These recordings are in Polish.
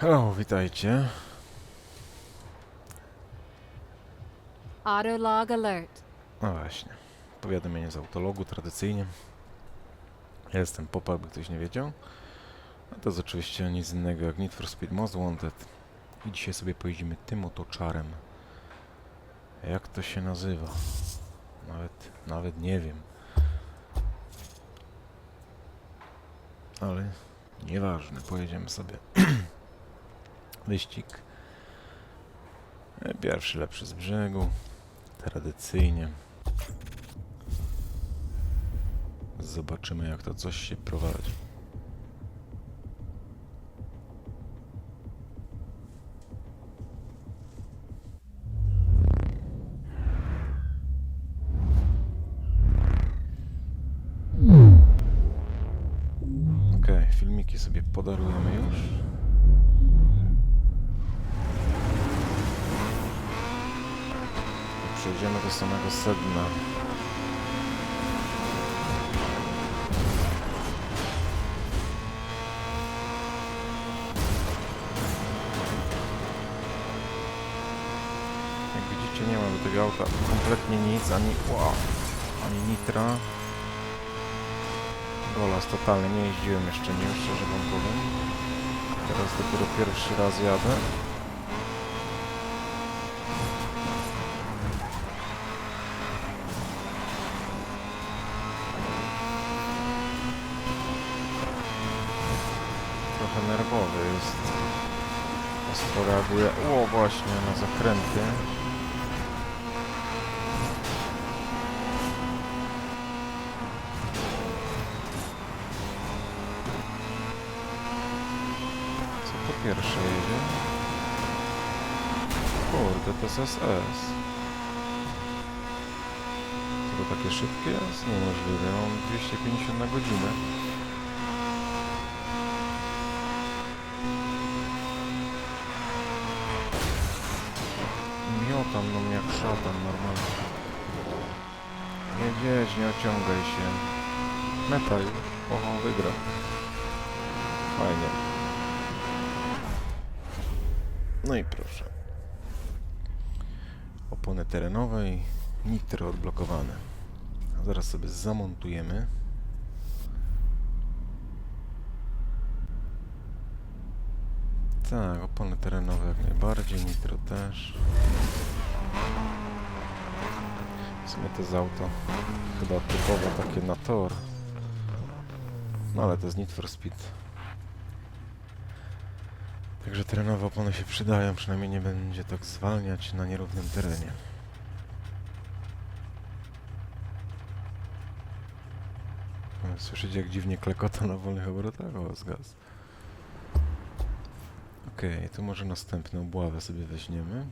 Hello, witajcie. Autolog alert. No właśnie, powiadomienie z autologu tradycyjnie. Ja jestem Popa, jakby ktoś nie wiedział. A to jest oczywiście nic innego jak Need for Speed Most Wanted. I dzisiaj sobie pojedziemy tym oto czarem. Jak to się nazywa? Nawet, nawet nie wiem. Ale nieważne, pojedziemy sobie. Wyścig. Pierwszy lepszy z brzegu. Tradycyjnie. Zobaczymy jak to coś się prowadzi. Samego sedna. Jak widzicie nie ma do tego auta kompletnie nic, ani wow, ani nitra. Golas totalnie, nie jeździłem jeszcze nim, szczerze wam powiem. Teraz dopiero pierwszy raz jadę. Właśnie, na zakręty. Co po pierwsze jedzie? Kurde, to jest SS. To takie szybkie jest? Niemożliwe. Mam 250 na godzinę. Ociągaj się. Meta już. Oho, wygra. Fajnie. No i proszę. Opony terenowe i nitro odblokowane. Zaraz sobie zamontujemy. Tak, opony terenowe jak najbardziej, nitro też. Sumie to jest auto chyba typowo takie na tor. No ale to jest Need for Speed. Także terenowe opony się przydają, przynajmniej nie będzie tak zwalniać na nierównym terenie. O, Słyszycie jak dziwnie klekota na wolnych obrotach? O, zgas. Okej, tu może następną obławę sobie weźmiemy.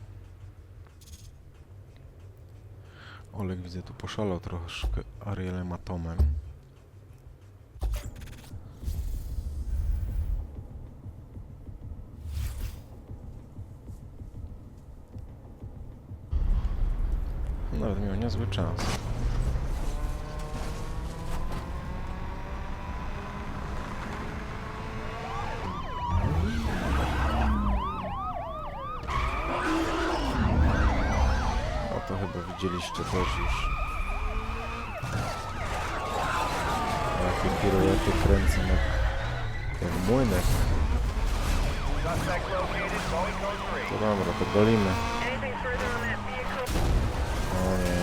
Oleg widzę tu poszalał troszkę Arielem Atomem. Nawet miał niezły czas. O to chyba też już. Jakie piruety kręcą jak, jak młynek. To dobra, to golimy. O nie.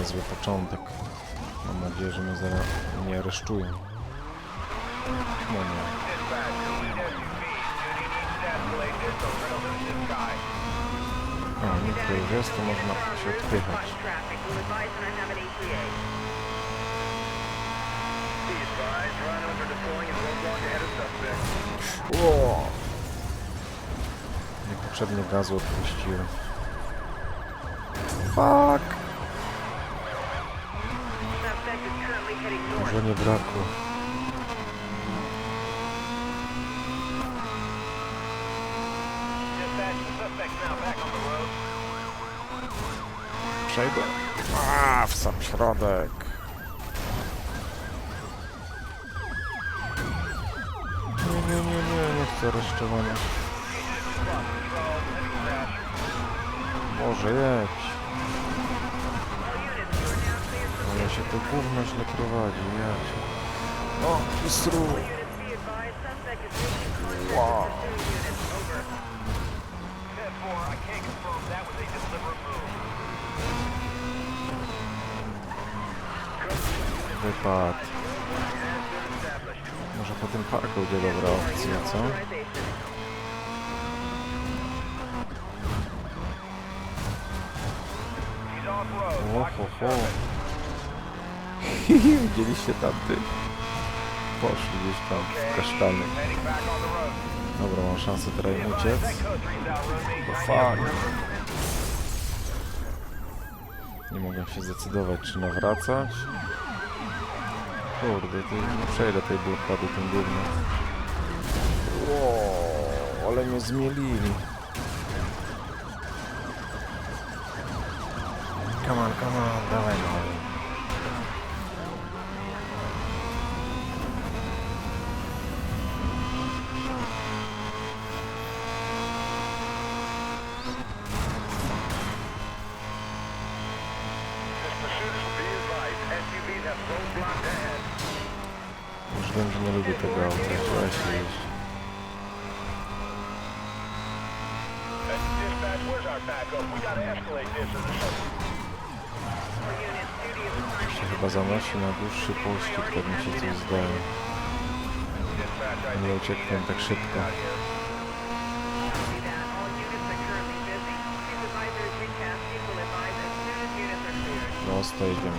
Niezły początek. Mam nadzieję, że mnie zaraz nie aresztują. No nie. O, nitro już jest, to można się odpychać. Ło! Niepotrzebnie gazu odpuściłem. Fuck! Może nie brakło. Przejdę? A, w sam środek. Nie, nie, nie, nie, nie punktu aresztowania. Może jedź. Ale się to gówno źle prowadzi, ja. O, i sru. Wypad. Może po tym parku będzie dobra opcja, co? O, ho, ho. Widzieliście tamty? Poszli gdzieś tam w kasztany. Dobra, mam szansę teraz im uciec. Bo. Nie mogę się zdecydować, czy nawracać. Kurde, to nie przejdę tej blokady tym gównem. Wow, ale mnie zmielili. Come on, come on, dawaj no. Że nie lubię tego auta, trzeba się jeść. się chyba zanosi na dłuższy pościg, tak mi się coś zdaje. Nie uciekłem tak szybko. Prosto jedziemy.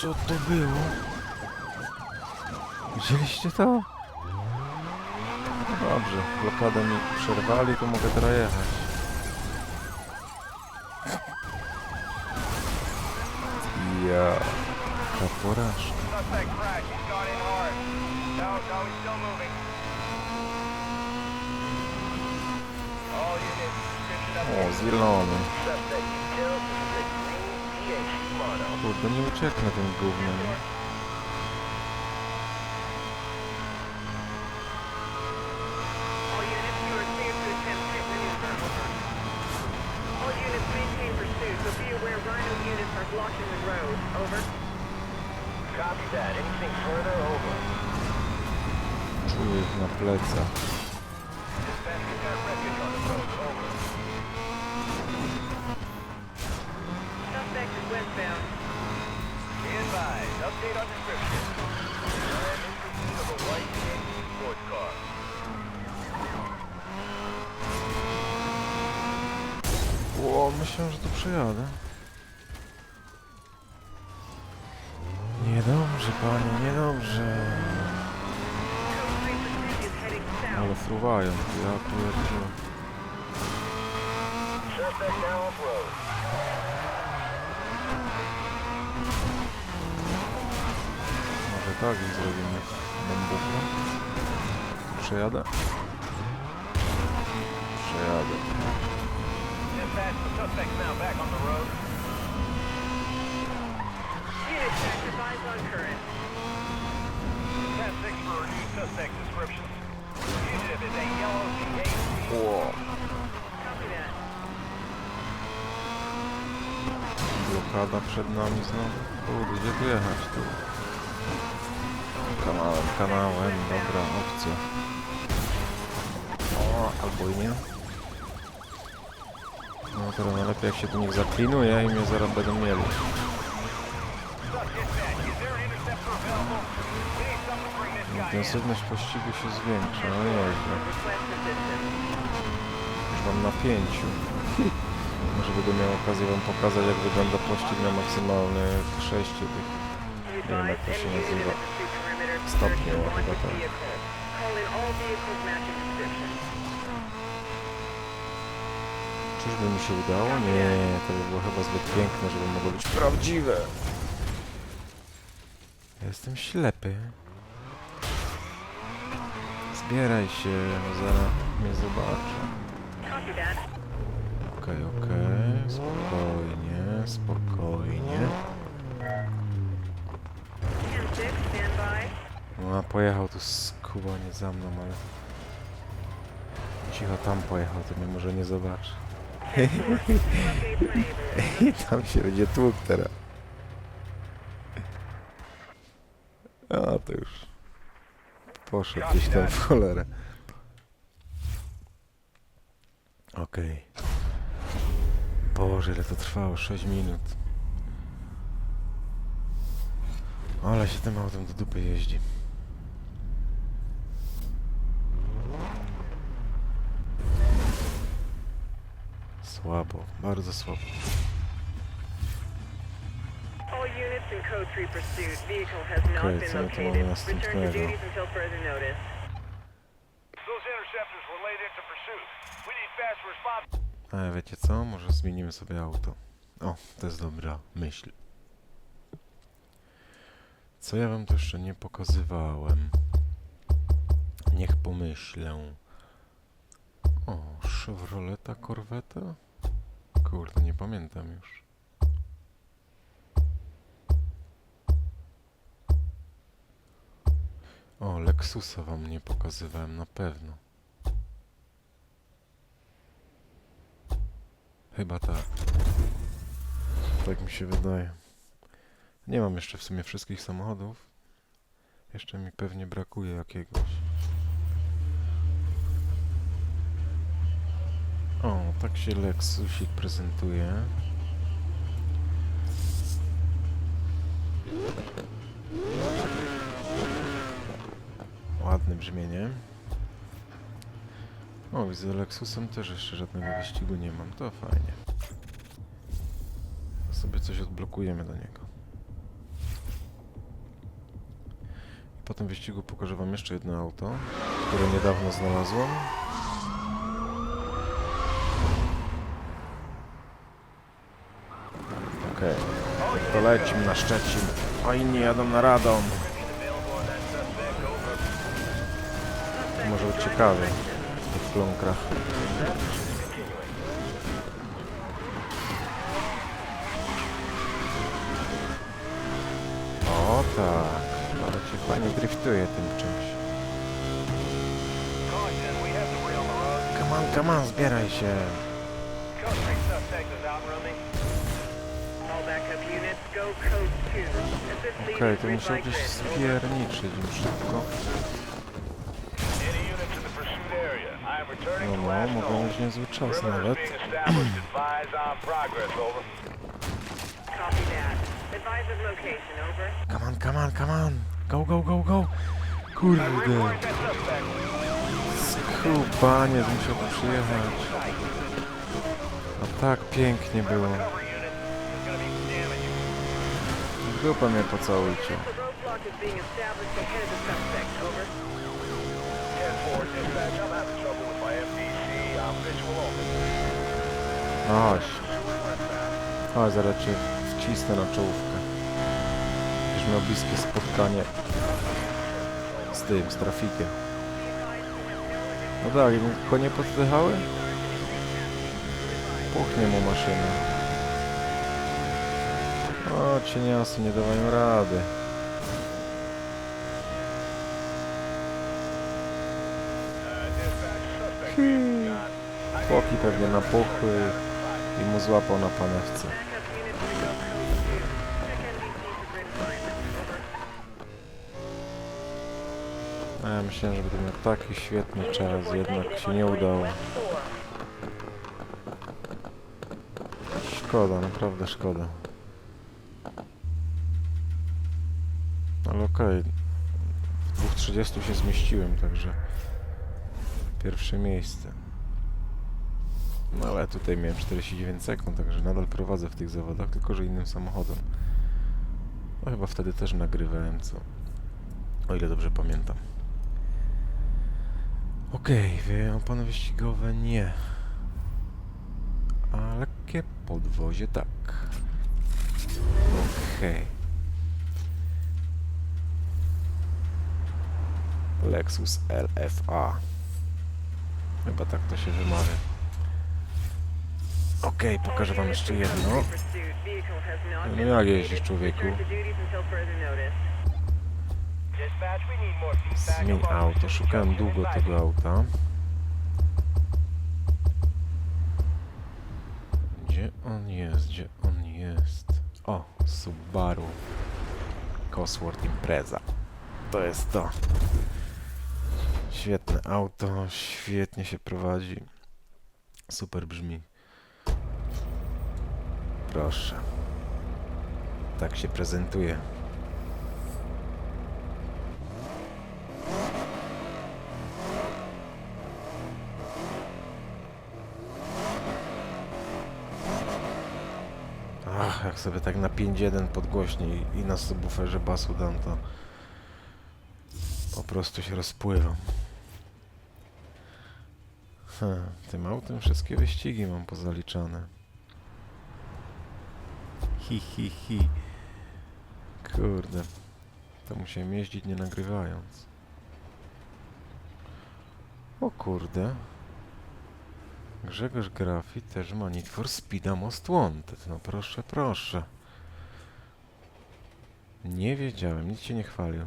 Co to było? Widzieliście to? No dobrze, blokadę mi przerwali, to mogę teraz jechać. Ja, ta porażka. O, zielony. Kurde, nie ucieknę tym gównem. Czuję ich na plecach. Suspect is westbound. Advised. Update on description. O, myślałem, że tu przejadę. Niedobrze, panie, niedobrze. Code 3 pursuit is heading Ale fruwają, ja pierdzielę. Suspect now off-road. Is a yellow C8. O, Copy that. blokada przed nami znowu. Kurde, gdzie tu jechać tu? Kanałem, dobra opcja. O, albo i nie. No teraz najlepiej jak się tu niech zaklinuje i mnie zaraz będą mieli. To. Intensywność pościgu się zwiększa, no nieźle. Już mam na pięciu. Może będę miał okazję wam pokazać jak wygląda pościg na maksymalnych sześciu tych. Nie wiem jak to się nazywa. At pursuit perimeter. Stopnie, Pursuit o, chyba wanted vehicle. Call in all vehicles matching description. Czyżby mi się udało? Nie, to by było chyba zbyt piękne, żeby mogło być prawdziwe. Jestem ślepy. Zbieraj się, zaraz mnie zobaczę. Copy that. Okej, okej, spokojnie, spokojnie. 10-6, stand by. No, pojechał tu skubanie za mną, ale... Cicho tam pojechał, to mnie może nie zobaczy. Tam się będzie tłuk teraz. A, to już... Poszedł gdzieś tam w cholerę. Okej. Boże, ile to trwało? 6 minut. Ale się tym autem do dupy jeździ. Słabo, bardzo słabo. All units in code 3 pursuit. Vehicle has not Okej, been co my tu mamy następnego? Ale wiecie co? Może zmienimy sobie auto. O, to jest dobra myśl. Co ja wam tu jeszcze nie pokazywałem? Niech pomyślę. O, Chevroleta Corvetta? Kurde, nie pamiętam już. O, Lexusa wam nie pokazywałem na pewno. Chyba tak. Tak mi się wydaje. Nie mam jeszcze w sumie wszystkich samochodów. Jeszcze mi pewnie brakuje jakiegoś. Tak się Lexusik prezentuje. Ładne brzmienie. O, widzę Lexusem też jeszcze żadnego wyścigu nie mam. To fajnie. Sobie coś odblokujemy do niego. Po tym wyścigu pokażę wam jeszcze jedno auto, które niedawno znalazłem. Okej, to lecimy na Szczecin. A inni jadą na Radom. Może być ciekawie w tych kląkrach. O tak, ale się fajnie driftuje tym czymś. Come on, come on, zbieraj się. Okej, to by gdzieś spierniczyć im szybko. No, no, last mogą mieć niezły czas nawet. Come on, come on, come on. Go, go, go, go. Kurde. Skubaniec musiał tu przyjechać. A tak pięknie było. I'm visual only. No chodź. Chodź, zaraz cię wcisnę na czołówkę. Będziesz miał bliskie spotkanie z tym, z trafikiem. No tak, i konie poddychały? Puchnie mu maszyna. O, cieniasy nie dawają rady. Suspect Hmm. Chłopi pewnie napuchły i mu złapał na panewce. Backup units to go code 2. Check NBC for grid alignment, over. A ja myślałem, że będę miał taki świetny czas, jednak się nie udało. Szkoda, naprawdę szkoda. Okej. W 2.30 się zmieściłem, także pierwsze miejsce. No ale tutaj miałem 49 sekund, także nadal prowadzę w tych zawodach, tylko że innym samochodem. No chyba wtedy też nagrywałem, co? O ile dobrze pamiętam. Okej, okay, opony wyścigowe nie. A lekkie podwozie tak. Okej. Lexus LFA. Chyba tak to się wymawia. Okej, pokażę wam jeszcze jedno. No jak jeździsz, człowieku? Zmień auto. Szukałem długo tego auta. Gdzie on jest? Gdzie on jest? O, Subaru. Cosworth Impreza. To jest to. Świetne auto, świetnie się prowadzi. Super brzmi. Proszę. Tak się prezentuje. Ach, jak sobie tak na 5.1 podgłośnie i, na subwooferze basu dam, to po prostu się rozpływam. Ha, tym autem wszystkie wyścigi mam pozaliczane. Hi, hi, hi. Kurde. To musiałem jeździć nie nagrywając. O kurde. Grzegorz Grafi też ma Need for Speeda Most Wanted. No proszę, proszę. Nie wiedziałem, nic się nie chwalił.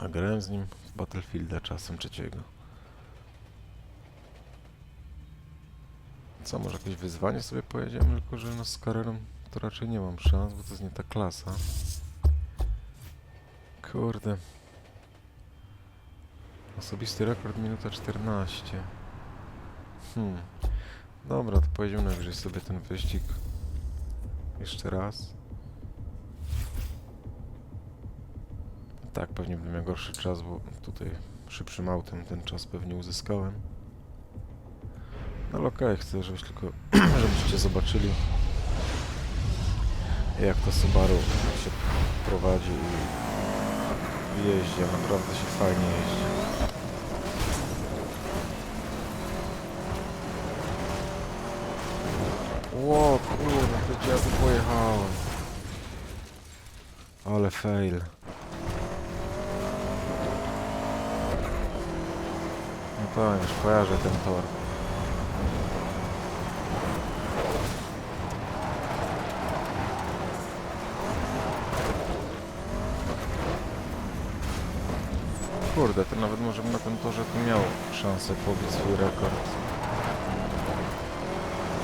A grałem z nim w Battlefielda czasem trzeciego. Co, może jakieś wyzwanie sobie pojedziemy, tylko że no z karierą to raczej nie mam szans, bo to jest nie ta klasa. Kurde. Osobisty rekord minuta 14. Hmm. Dobra, to pojedziemy najwyżej sobie ten wyścig jeszcze raz. Tak, pewnie bym miał gorszy czas, bo tutaj szybszym autem ten czas pewnie uzyskałem. No ale okej, chcę, żebyś tylko, żebyście zobaczyli jak to Subaru się prowadzi i jeździ, a naprawdę się fajnie jeździ. Ło, kurde, to tu pojechałem? Ale fail. No tak, już kojarzę ten tor. Kurde, to nawet może na tym torze tu miał szansę pobić swój rekord.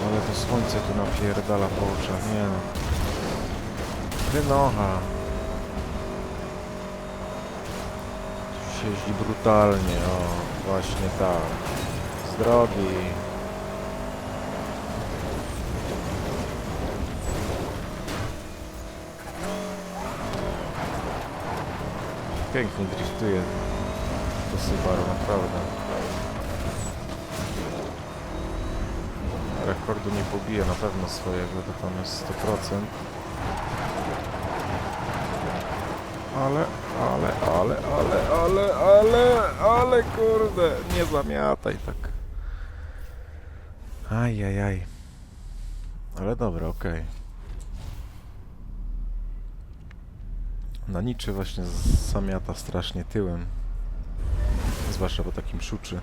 Ale to słońce tu napierdala po oczach, nie no. Wynocha. Tu się jeździ brutalnie, o, właśnie tak. Z drogi. Pięknie driftuje Subaru, naprawdę. rekordu nie pobije na pewno swojego, to tam jest 100%. Ale, ale, ale, ale, ale, ale, ale, kurde, nie zamiataj tak. Ajajaj. Ale dobra, okej. Na niczy właśnie zamiata strasznie tyłem. Zwłaszcza po takim szuczy.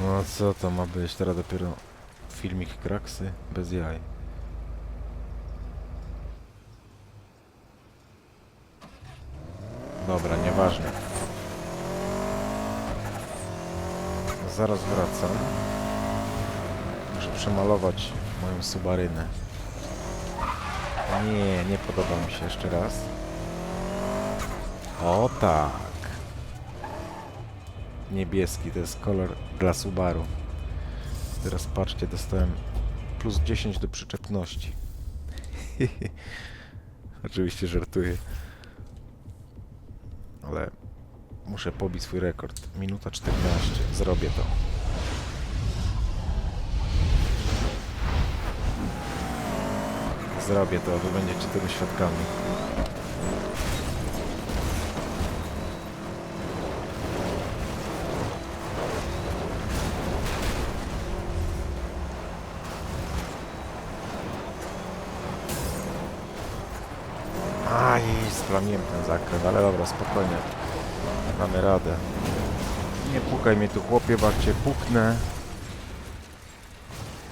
No co to ma być? Teraz dopiero filmik kraksy bez jaj. Dobra, nieważne. Zaraz wracam. Muszę przemalować moją subarynę. Nie, nie podoba mi się jeszcze raz. O tak. Niebieski to jest kolor dla Subaru. Teraz patrzcie, dostałem plus 10 do przyczepności. Oczywiście żartuję. Ale muszę pobić swój rekord. Minuta 14. Zrobię to. Zrobię to, wy będziecie tego świadkami. Splamiłem ten zakręt, ale dobra, spokojnie. Damy radę. Nie pukaj mnie tu chłopie, cię puknę,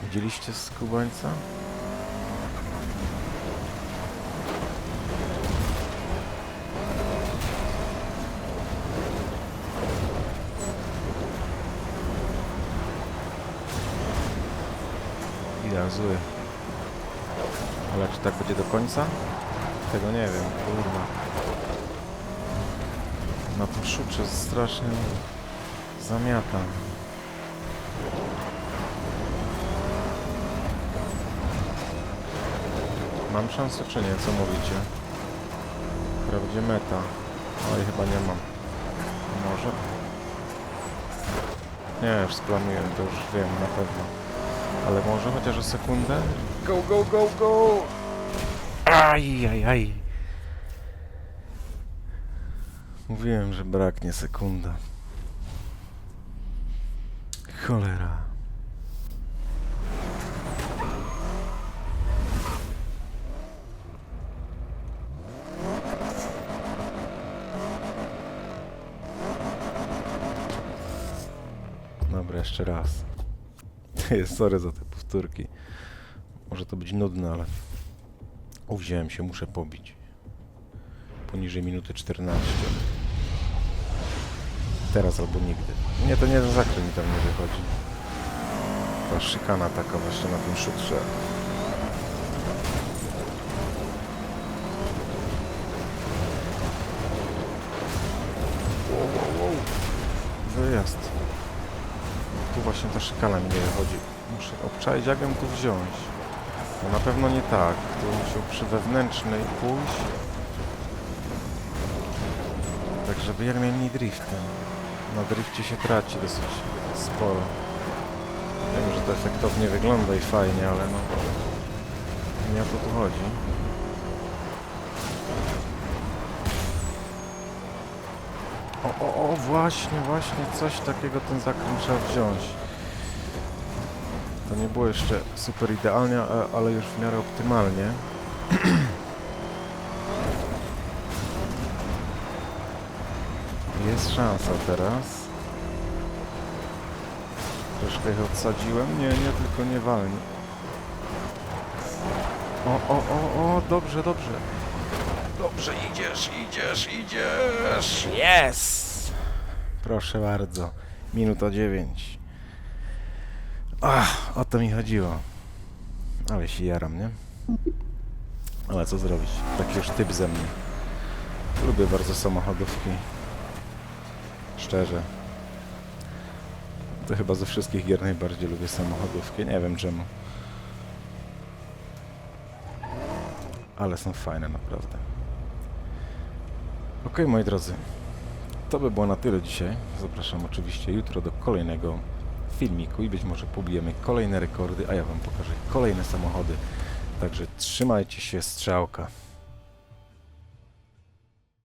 Widzieliście skubańca? Widać zły. Ale czy tak będzie do końca? Tego nie wiem, szutrze strasznie zamiata. Mam szansę czy nie? Co mówicie? Wprawdzie meta. Oj, chyba nie mam. Może? Nie, już splamiłem, to już wiem na pewno. Ale może chociaż o sekundę? Go, go, go, go! Aj, aj, aj. Mówiłem, że braknie sekunda. Cholera. Dobra, jeszcze raz. Sorry za te powtórki. Może to być nudne, ale uwziąłem się, muszę pobić. Poniżej minuty 14. Teraz albo nigdy. Nie, to nie ten zakręt mi tam nie wychodzi. Ta szykana taka właśnie na tym szutrze. Wow, wow, wow. Wyjazd. Tu właśnie ta szykana mi nie wychodzi. Muszę obczaić, jak ją tu wziąć. No na pewno nie tak. Tu musiał przy wewnętrznej pójść. Tak, żeby jak najmniej driftem. Na drifcie się traci dosyć sporo. Wiem, że to efektownie wygląda i fajnie, ale no... Nie o to tu chodzi. O, o, o, właśnie, właśnie, coś takiego ten zakręt trzeba wziąć. To nie było jeszcze super idealnie, ale już w miarę optymalnie. Jest szansa teraz. Troszkę ich odsadziłem. Nie, nie, tylko nie walni. O, o, o, o, dobrze, dobrze. Dobrze, idziesz, idziesz, idziesz. Jest! Proszę bardzo. Minuta dziewięć. Ach, o to mi chodziło. Ale się jaram, nie? Ale co zrobić? Taki już typ ze mnie. Lubię bardzo samochodówki. Szczerze. To chyba ze wszystkich gier najbardziej lubię samochodówki. Nie wiem czemu. Ale są fajne naprawdę. Ok, moi drodzy. To by było na tyle dzisiaj. Zapraszam oczywiście jutro do kolejnego filmiku i być może pobijemy kolejne rekordy, a ja Wam pokażę kolejne samochody. Także trzymajcie się, strzałka.